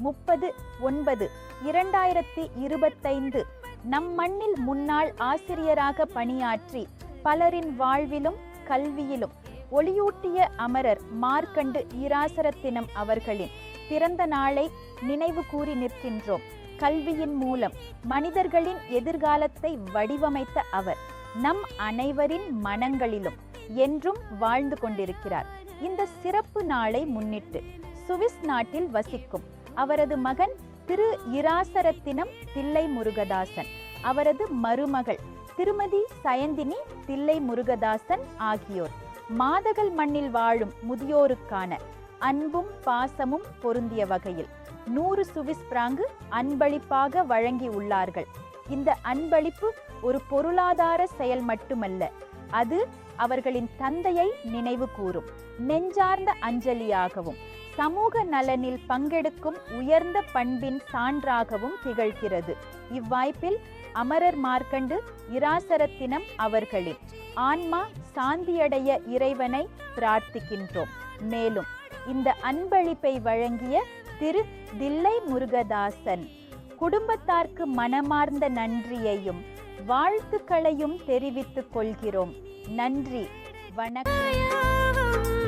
முப்பது ஒன்பது இரண்டாயிரத்தி இருபத்தைந்து. நம் மண்ணில் முன்னாள் ஆசிரியராக பணியாற்றி பலரின் வாழ்விலும் கல்வியிலும் ஒளியூட்டிய அமரர் மார்க்கண்டு ஈராசரத்தினம் அவர்களின் பிறந்த நாளை நினைவு கூறி நிற்கின்றோம். கல்வியின் மூலம் மனிதர்களின் எதிர்காலத்தை வடிவமைத்த அவர் நம் அனைவரின் மனங்களிலும் என்றும் வாழ்ந்து கொண்டிருக்கிறார். இந்த சிறப்பு நாளை முன்னிட்டு சுவிஸ் நாட்டில் வசிக்கும் அவரது மகன் திரு இராசரத்தினம் தில்லை முருகதாசன் அவரது மருமகள் திருமதி சயந்தினி தில்லை முருகதாசன் ஆகியோர். மாதகள் மண்ணில் வாழும் முதியோருக்கான அன்பும் பாசமும் பொருந்திய வகையில் நூறு சுவிஸ் பிராங்கு அன்பளிப்பாக வழங்கி உள்ளார்கள். இந்த அன்பளிப்பு ஒரு பொருளாதார செயல் மட்டுமல்ல அது அவர்களின் தந்தையை நினைவு கூறும் நெஞ்சார்ந்த அஞ்சலியாகவும் சமூக நலனில் பங்கெடுக்கும் உயர்ந்த பண்பின் சான்றாகவும் திகழ்கிறது. இவ்வாய்ப்பில் அமரர் மார்க்கண்டு இராசரத்தினம் அவர்களின் ஆன்மா சாந்தியடைய இறைவனை பிரார்த்திக்கின்றோம். மேலும் இந்த அன்பளிப்பை வழங்கிய திரு தில்லை முருகதாசன் குடும்பத்தார்க்கு மனமார்ந்த நன்றியையும் வாழ்த்துக்களையும் தெரிவித்துக் கொள்கிறோம். நன்றி வணக்கம்.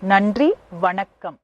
நன்றி வணக்கம்.